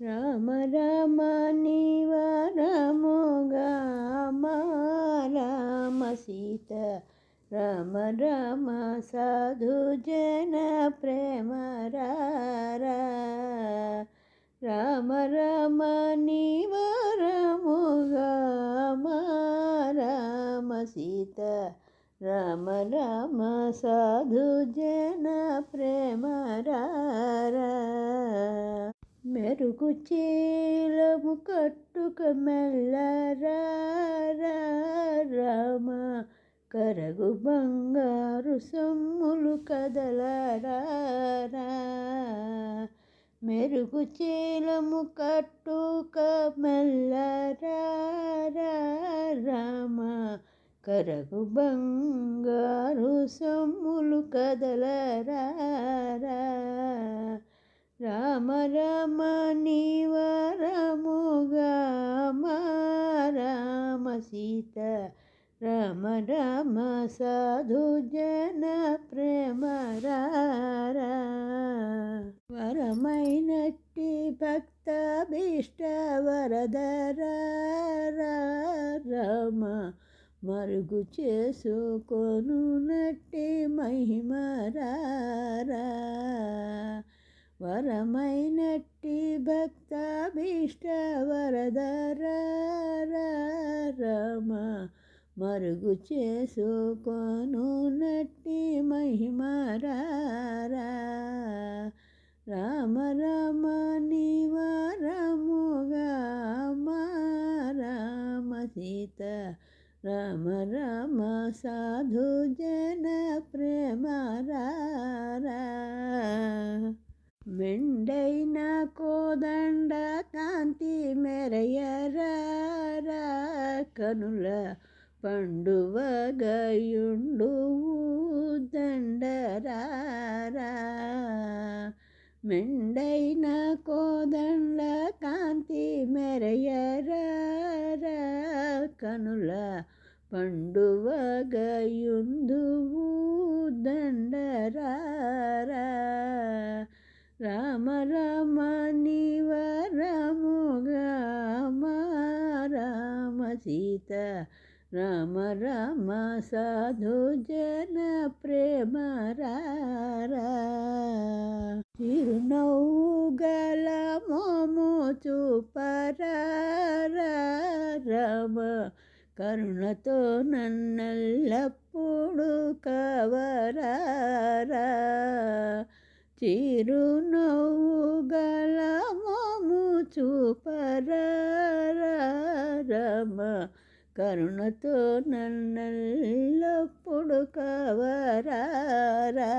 రామ రామ నీవరముగా రామ సీత రామ రామ సాధు జన ప్రేమ రామ రామ నీవరముగా రామ సీత రామ రామ సాధు జన ప్రేమ మెరుగు చీలము కట్టుక మెల్లరామ కరగు బంగారు సొమ్ములు కదలరా మెరుగు చీలము కట్టుక మెల్లరామ కరగు బంగారు సొమ్ములు కదలరా సీత రామ రామ సాధు జన ప్రేమ వరమైనట్టి భక్త భీష్ట వరదర రామ మరుగు చేసుకొను నట్టి మహిమరా వరమైనట్టి భక్త భీష్ట వరదర మరుగు చేసుకొను నట్టి మహిమరా రామ రామ నివరముగా రామ సీత. రామ రామ సాధు జన ప్రే పండువగయుండువు దండరారా మెండైన కోదండ కాంతి మెరయరా కనుల పండువగయుందువు దండరారా రామ రామ నివరముగా రామ సీత రామ రామ సాధు జన ప్రేమ చిరునవ్వు గల మోము చూపరా రామ కరుణతో నన్నల్లప్పుడు కవరారా. చిరునవ్వు గల మోము చూపరమ కరుణతో నన్నెల్లప్పుడు కవరారా?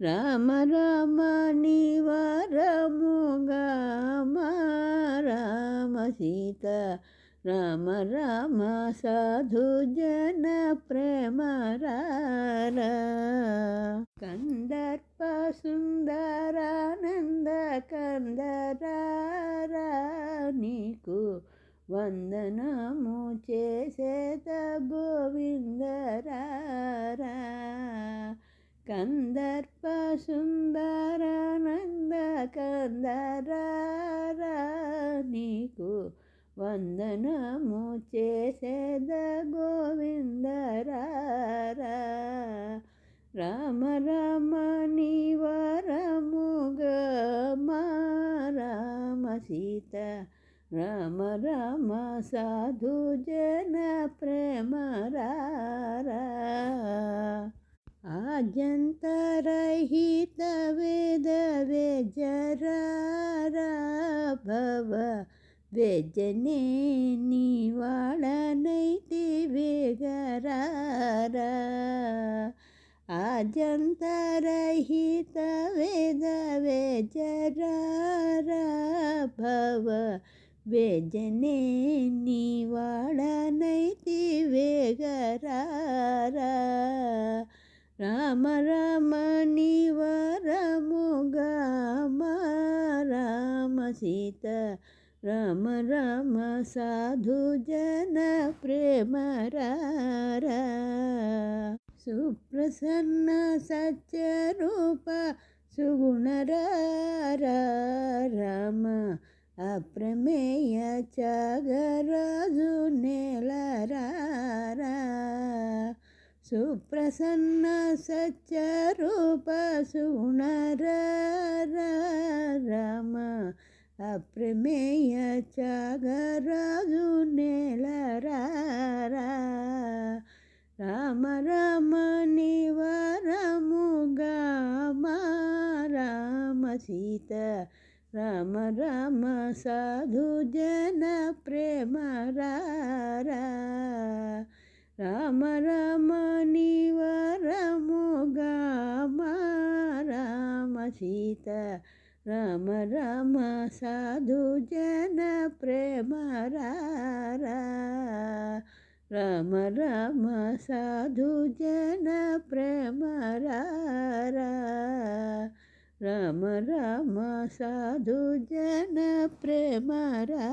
రామ రామ నివరముగా రామ సీత రామ రామ సాధు జన ప్రేమ కందర్ప సుందరానంద కందరారా? నీకు వందనము చేసేత గోవిందరా కందర్ప సుందరానంద కందర నీకు వందనము చేసేద గోవిందరా రామ రామ నివరముగా రామ సీత రామ రామ సాధు జన ప్రేమ ఆజంతరహిత వేద వేజరా భవ వెజనే నివాళనైతి వేగరారా. ఆజంతరహిత వేద వేజరారా భవ వేజనే వాడనైతి వేగరారా. రామ రామ నీ వరముగా రామ సీత. రామ రామ సాధు జన ప్రేమ సుప్రసన్న సత్యరూప సుగుణ రామ అప్రమేయ చగరాజు నెలరారా. సుప్రసన్న సత్యరూప సుణర రామ అప్రమేయ చగరాజు నెలరారా. రామ రామ నివరముగా రామ సీత రామ రామ సాధు జన ప్రేమ రామ రామ నివరముగా రామ సీత. రామ రామ సాధు జన ప్రేమ రామ రామ సాధు జన ప్రేమ రారా. రామ రామ సాధు జన ప్రేమ రా